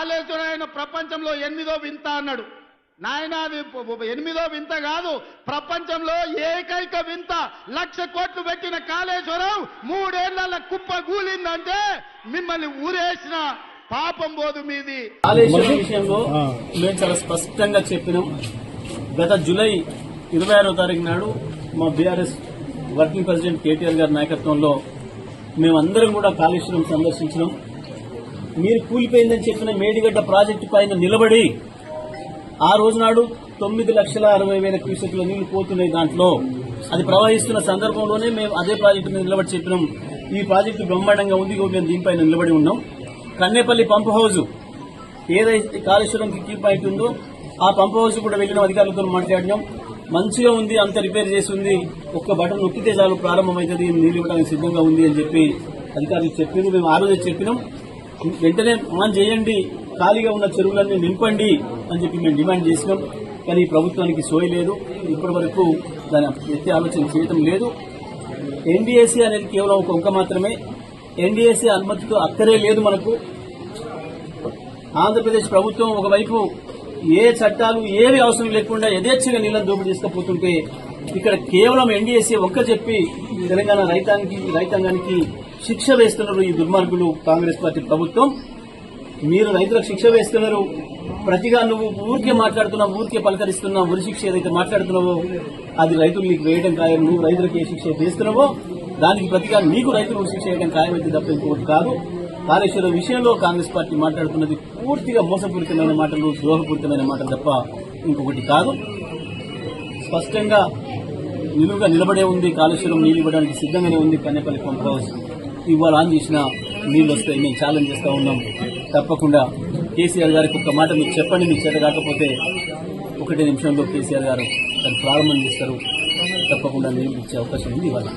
కాళేశ్వరం ఆయన ప్రపంచంలో ఎనిమిదో వింత అన్నాడు. నాయన అది ఎనిమిదో వింత కాదు ప్రపంచంలో ఏకైక వింత. లక్ష కోట్లు పెట్టిన కాళేశ్వరం మూడేళ్ళ కుప్ప కూలిందంటే మిమ్మల్ని ఊరేసిన పాపం పోదు మీది. కాళేశ్వరం విషయంలో మేము చాలా స్పష్టంగా చెప్పినాం. గత జూలై ఇరవై ఆరో తారీఖు నాడు మా బీఆర్ఎస్ వర్కింగ్ ప్రెసిడెంట్ కేటీఆర్ గారి నాయకత్వంలో మేమందరం కూడా కాళేశ్వరం సందర్శించినాం. మీరు కూలిపోయిందని చెప్పిన మేడిగడ్డ ప్రాజెక్టు పైన నిలబడి ఆ రోజు నాడు తొమ్మిది లక్షల అరవై వేల క్యూసెక్ల నీళ్ళు పోతున్నాయి దాంట్లో. అది ప్రవహిస్తున్న సందర్భంలోనే మేము అదే ప్రాజెక్టు మీద నిలబడి చెప్పినాం. ఈ ప్రాజెక్టు బ్రహ్మాండంగా ఉంది మేము దీనిపైన నిలబడి ఉన్నాం. కన్నేపల్లి పంప్ హౌజ్ ఏదైతే కాళేశ్వరంకి కీ పాయింట్ ఉందో ఆ పంప్ హౌస్ కూడా వెళ్ళిన అధికారులతో మాట్లాడినాం. మంచిగా ఉంది అంత రిపేర్ చేసి ఉంది. ఒక్క బటన్ నొక్కితే చాలు ప్రారంభమవుతుంది నీళ్ళు ఇవ్వడానికి సిద్ధంగా ఉంది అని చెప్పి అధికారులు చెప్పిన మేము ఆ రోజే చెప్పినాం. వెంటనే ఆన్ చేయండి ఖాళీగా ఉన్న చెరువులన్నీ నింపండి అని చెప్పి మేము డిమాండ్ చేసినాం. కానీ ప్రభుత్వానికి సోయ లేదు. ఇప్పటి వరకు దాని ఎత్తి ఆలోచన చేయటం లేదు. ఎన్డీఏసీ అనేది కేవలం ఒక ఒక్క మాత్రమే. ఎన్డీఏసీ అనుమతితో అక్కరే లేదు మనకు. ఆంధ్రప్రదేశ్ ప్రభుత్వం ఒకవైపు ఏ చట్టాలు ఏవి అవసరం లేకుండా యథేచ్ఛగా నీళ్ళని దోపిడీ తీసుకుపోతుంటే ఇక్కడ కేవలం ఎన్డీఏసీ ఒక్క చెప్పి తెలంగాణ రైతానికి రైతాంగానికి శిక్ష వేస్తున్నారు ఈ దుర్మార్గులు కాంగ్రెస్ పార్టీ ప్రభుత్వం. మీరు రైతులకు శిక్ష వేస్తున్నారు. ప్రతిగా నువ్వు ఊరికే మాట్లాడుతున్నావు ఊరికే పలకరిస్తున్నావు ఉరి శిక్ష ఏదైతే మాట్లాడుతున్నావో అది రైతులు నీకు వేయడం ఖాయం. నువ్వు రైతులకు ఏ శిక్ష వేస్తున్నావో దానికి ప్రతిగా నీకు రైతులు ఉరి శిక్ష వేయడం ఖాయమైతే తప్ప ఇంకోటి కాదు. కాళేశ్వరం విషయంలో కాంగ్రెస్ పార్టీ మాట్లాడుతున్నది పూర్తిగా మోసపూరితమైన మాటలు ద్రోహపూరితమైన మాటలు తప్ప ఇంకొకటి కాదు. స్పష్టంగా నిలువుగా నిలబడే ఉంది. కాళేశ్వరం నీళ్ళు ఇవ్వడానికి సిద్ధంగానే ఉంది. కన్నెపల్లి పంప్ హౌస్ ఇవాళ ఆన్ చేసిన నీళ్ళు వస్తాయి మేము ఛాలెంజ్ చేస్తూ ఉన్నాం. తప్పకుండా కేసీఆర్ గారికి ఒక మాట మీరు చెప్పండి మీ చేత కాకపోతే ఒకటే నిమిషంలో కేసీఆర్ గారు దాన్ని ప్రారంభం చేస్తారు. తప్పకుండా నీళ్ళు ఇచ్చే అవకాశం ఉంది ఇవాళ.